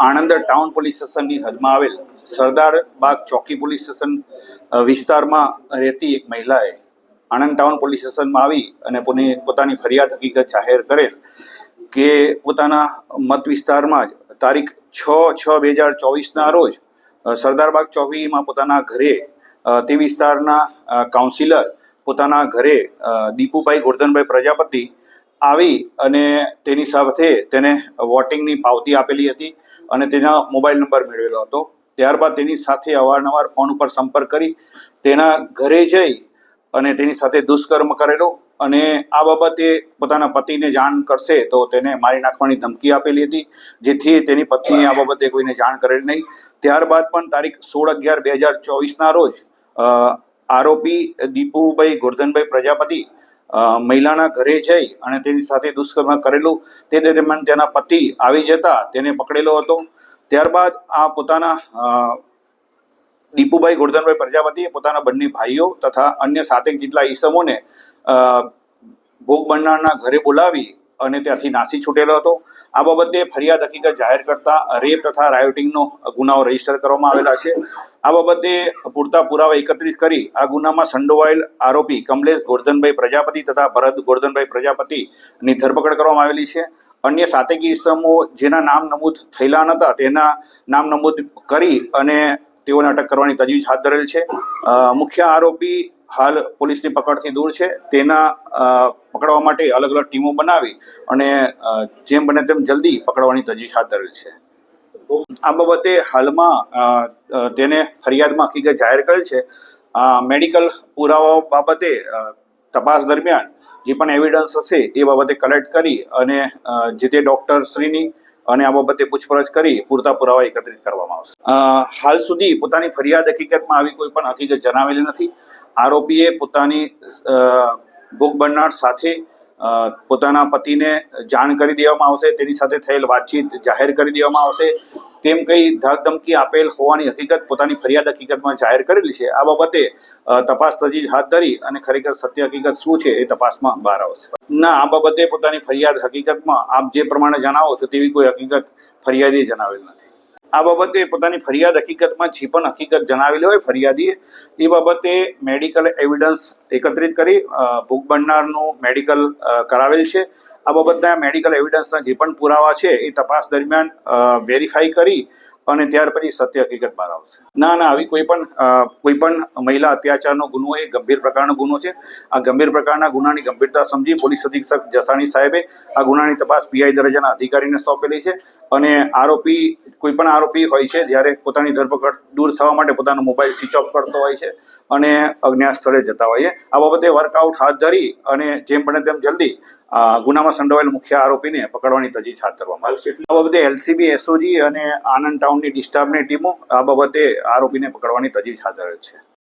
Anand town police સ્ટેશનની હદમાં આવેલ સરદાર બાગ ચોકી પોલીસ સ્ટેશન વિસ્તારમાં રહેતી એક મહિલાએ આણંદ ટાઉન પોલીસ સ્ટેશનમાં આવી અને પોતાની ફરિયાદ હકીકત જાહેર કરેલ કે પોતાના મત વિસ્તારમાં જ તારીખ છ છ બે હજાર ચોવીસના રોજ સરદાર સરદારબાગ ચોકીમાં પોતાના ઘરે તે વિસ્તારના કાઉન્સિલર પોતાના ઘરે દીપુભાઈ ગોરધનભાઈ પ્રજાપતિ આવી અને તેની સાથે તેને વોટિંગની પાવતી આપેલી હતી. અને તેના મોબાઈલ નંબર મેળવેલો હતો. ત્યારબાદ તેની સાથે અવારનવાર ફોન ઉપર સંપર્ક કરી, તેના ઘરે જઈ અને તેની સાથે દુષ્કર્મ કરેલો અને આ બાબતે પોતાના પતિને જાણ કરશે તો તેને મારી નાખવાની ધમકી આપેલી હતી, જેથી તેની પત્નીએ આ બાબતે કોઈને જાણ કરેલ નહીં. ત્યારબાદ પણ તારીખ સોળ અગિયાર બે હજાર ચોવીસના રોજ આરોપી દીપુભાઈ ગોરધનભાઈ પ્રજાપતિ મહિલાના ઘરે જઈ અને તેની સાથે દુષ્કર્મ કરેલું, તે દરમિયાન તેના પતિ આવી જતા તેને પકડેલો હતો. ત્યારબાદ આ પોતાના દીપુભાઈ ગોરધનભાઈ પ્રજાપતિએ પોતાના બંને ભાઈઓ તથા અન્ય સાતેક જેટલા ઈસમોને ભોગ બનનારના ઘરે બોલાવી અને ત્યાંથી નાસી છૂટેલો હતો. આ બાબતે ફરિયાદ હકીકત જાહેર કરતા રેપ તથા રાયોટિંગનો ગુનાઓ રજિસ્ટર કરવામાં આવેલા છે. આ બાબતે પૂરતા પુરાવા એકત્રિત કરી આ ગુનામાં સંડોવાયેલ આરોપી કમલેશ ગોરધનભાઈ પ્રજાપતિ તથા ભરત ગોરધનભાઈ પ્રજાપતિની ધરપકડ કરવામાં આવેલી છે. અન્ય સાતેક ઈસમો જેના નામ નમૂદ થયેલા નહોતા તેના નામ નમૂદ કરી અને તેઓને અટક કરવાની તજવીજ હાથ ધરેલ છે. મુખ્ય આરોપી હાલ પોલીસની પકડથી દૂર છે. તેના પકડવા માટે અલગ અલગ ટીમો બનાવી અને જેમ બને તેમ જલ્દી પકડવાની તજવીજ હાથ ધરેલ છે. આ બાબતે હાલમાં તેને ફરિયાદમાં હકીકત જાહેર કરેલ છે. મેડિકલ પુરાવાઓ બાબતે તપાસ દરમિયાન જે પણ એવિડન્સ હશે એ બાબતે કલેક્ટ કરી અને જે તે ડોક્ટરશ્રીની અને આ બાબતે પૂછપરછ કરી પૂરતા પુરાવા એકત્રિત કરવામાં આવશે. હાલ સુધી પોતાની ફરિયાદ હકીકતમાં આવી કોઈ પણ હકીકત જણાવેલી નથી. આરોપીએ પોતાની ભૂખ બનનાર સાથે પોતાના પતિને જાણ કરી દેવામાં આવશે, તેની સાથે થયેલ વાતચીત જાહેર કરી દેવામાં આવશે. તેમ કઈ ધાક ધમકી આપેલ હોવાની હકીકત પોતાની ફરિયાદ હકીકતમાં જાહેર કરેલી છે. આ બાબતે તપાસ તજવીજ હાથ ધરી અને ખરેખર સત્ય હકીકત શું છે એ તપાસમાં બહાર આવશે. ના, આ બાબતે પોતાની ફરિયાદ હકીકતમાં આપ જે પ્રમાણે જણાવો છો તેવી કોઈ હકીકત ફરિયાદી જણાવેલ નથી. આ બાબતે પોતાની ફરિયાદ હકીકતમાં જે પણ હકીકત જણાવેલી હોય ફરિયાદીએ એ બાબતે મેડિકલ એવિડન્સ એકત્રિત કરી ભૂખ બનનારનું મેડિકલ કરાવેલ છે. આ બાબતના મેડિકલ એવિડન્સના જે પણ પુરાવા છે, એ તપાસ દરમિયાન વેરીફાઈ કરી અને ત્યાર પછી સત્ય હકીકત બહાર આવશે. ના ના, આવી કોઈ પણ કોઈ પણ મહિલા અત્યાચારનો ગુનો એ ગંભીર પ્રકારનો ગુનો છે. આ ગંભીર પ્રકારના ગુનાની ગંભીરતા સમજી પોલીસ અધિક્ષક જસાણી સાહેબે આ ગુનાની તપાસ પીઆઈ દરજ્જાના અધિકારીને સોંપેલી છે અને આરોપી, કોઈ પણ આરોપી હોય છે, જ્યારે પોતાની ધરપકડ દૂર થવા માટે પોતાનો મોબાઈલ સ્વિચ ઓફ કરતો હોય છે અને અજ્ઞાત સ્થળે જતા છે આ બાબતે વર્કઆઉટ હાથ ધરી અને જેમ બને તેમ જલ્દી ગુનામાં સંડોવાયેલ મુખ્ય આરોપીને પકડવાની તજવીજ હાથ ધરવામાં આવશે આ બાબતે એલસીબી, એસઓજી અને આનંદ ટાઉનની ડિસ્ટાફની ટીમો આ બાબતે આરોપીને પકડવાની તજવીજ હાથ ધરે છે.